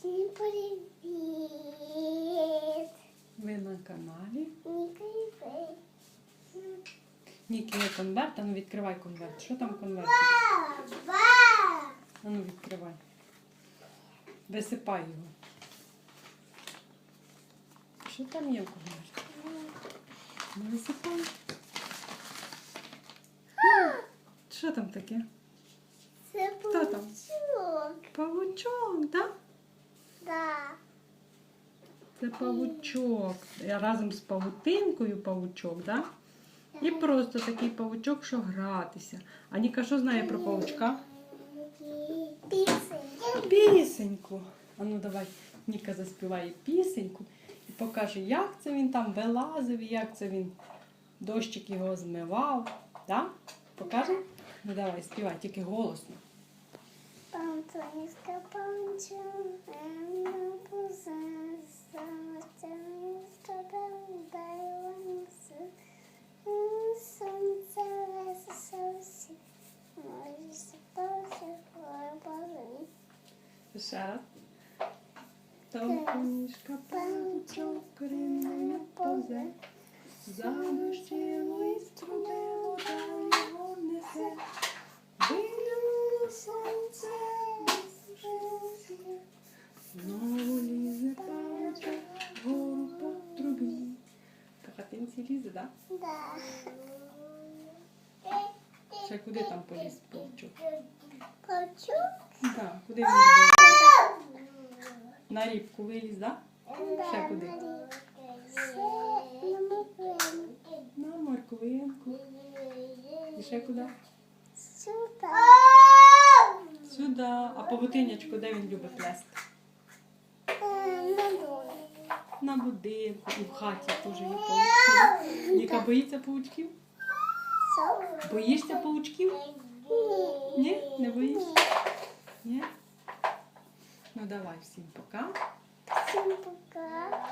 Всім привіт! Ви на каналі. Ніка і Фей. Ніки є конверт, а ну відкривай конверт. Що там? Ба! А ну відкривай. Висипай його. Що там є в конверті? Ну висипай. Що там таке? Це Хто там? павучок. Павучок, так? Да. Це павучок. Я разом з павутинкою павучок, так? І просто такий павучок, що гратися. А Ніка що знає про павучка? Піци. Пісеньку. А ну давай, Ніка заспіває пісеньку і покаже, як це він там вилазив, і як це він дощик його змивав. Так? Покаже? Ну давай, співай, тільки голосно. Пантонівська панча, на позаса, тянівська дайланса, сонце лесе совсі, може сипався хлопали. Ще раз. Тонконіжка павучок, рівною позе, Замощило і струбило, та Хатинці так? Да. Ще куди там поліз павучок? Павучок? Так, куди він? На рібку виліз, так? Ще куди? На морквинку. І ще куди? Сюда. Сюди. А павутинячку де він любить плести? На будинку і в хаті теж є паучки. Ніка боїться паучків? Боїшся паучків? Ні? Не боїшся? Ні? Ну давай всім пока. Всім пока.